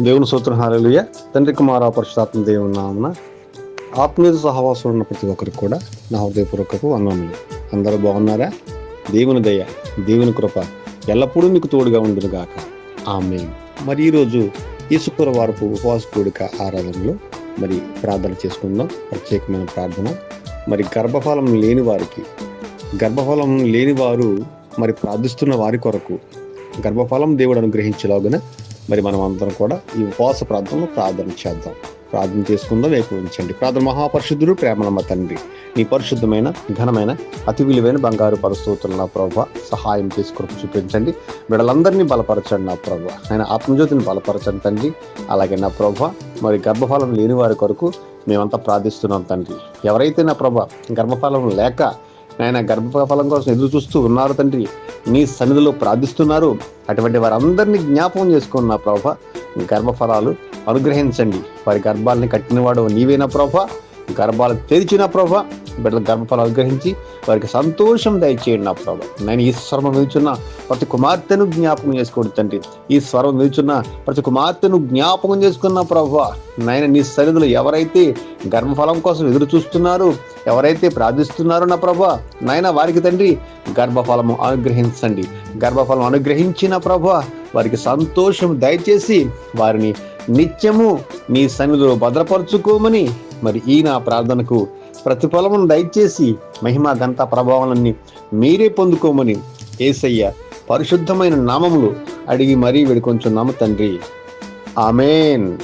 దేవుని సూత్రం హారలుయ తండ్రి కుమార పరిశుధాత్మ దేవుని నామన ఆత్మీయ సహవాసం ఉన్న ప్రతి ఒక్కరికి కూడా నా హృదయపూర్వకపు వందనములు. అందరూ బాగున్నారా? దేవుని దయ దేవుని కృప ఎల్లప్పుడూ మీకు తోడుగా ఉండును గాక. ఆమె మరి ఈరోజు ఈ శుక్రవారపు ఉపవాస కూడిక ఆరాధనలో మరి ప్రార్థన చేసుకుందాం. ప్రత్యేకమైన ప్రార్థన. మరి గర్భఫలం లేని వారికి గర్భఫలం లేని వారు మరి ప్రార్థిస్తున్న వారి కొరకు గర్భఫలం దేవుడు అనుగ్రహించలాగున మరి మనం అందరం కూడా ఈ ఉపవాస ప్రాంతంలో ప్రార్థన చేద్దాం. ప్రార్థన చేసుకుందాం ఏకీవించండి ప్రార్థన మహాపరిశుద్ధుడు ప్రేమలమ్మ తండ్రి నీ పరిశుద్ధమైన ఘనమైన అతి విలువైన బంగారు పరిస్థితులు నా ప్రభు సహాయం చేసి కృప చూపించండి. బిడ్డలందరినీ బలపరచండి నా ప్రభు. ఆయన ఆత్మజ్యోతిని బలపరచండి తండ్రి. అలాగే నా ప్రభు మరి గర్భఫలం లేని వారి కొరకు మేమంతా ప్రార్థిస్తున్నాం తండ్రి. ఎవరైతే నా ప్రభ గర్భఫలం లేక ఆయన గర్భఫలం కోసం ఎదురు చూస్తూ ఉన్నారు తండ్రి. నీ సన్నిధిలో ప్రార్థిస్తున్నారు. అటువంటి వారందరినీ జ్ఞాపకం చేసుకున్న ప్రభ గర్భఫలాలు అనుగ్రహించండి. వారి గర్భాలని కట్టినవాడు నీవేనా ప్రభ? గర్భాలు తెరిచిన ప్రభ బిడ్డల గర్భఫలాలు అనుగ్రహించి వారికి సంతోషం దయచేయండి నా ప్రభ. నేను ఈ స్వరం నిలుచున్న ప్రతి కుమార్తెను జ్ఞాపకం చేసుకోండి తండ్రి. ఈ స్వరం నిలుచున్న ప్రతి కుమార్తెను జ్ఞాపకం చేసుకున్న ప్రభు నాయన నీ సన్నిధులు ఎవరైతే గర్భఫలం కోసం ఎదురు చూస్తున్నారు ఎవరైతే ప్రార్థిస్తున్నారో నా ప్రభు నాయన వారికి తండ్రి గర్భఫలము అనుగ్రహించండి. గర్భఫలం అనుగ్రహించిన ప్రభు వారికి సంతోషం దయచేసి వారిని నిత్యము నీ సన్నిధిలో భద్రపరుచుకోమని మరి ఈ నా ప్రార్థనకు ప్రతిఫలమును దయచేసి మహిమ ఘనత ప్రభావాలన్నీ మీరే పొందుకోమని ఏసయ్య పరిశుద్ధమైన నామములు అడిగి మరీ వేడుకొంచున్నాము తండ్రి. ఆమెన్.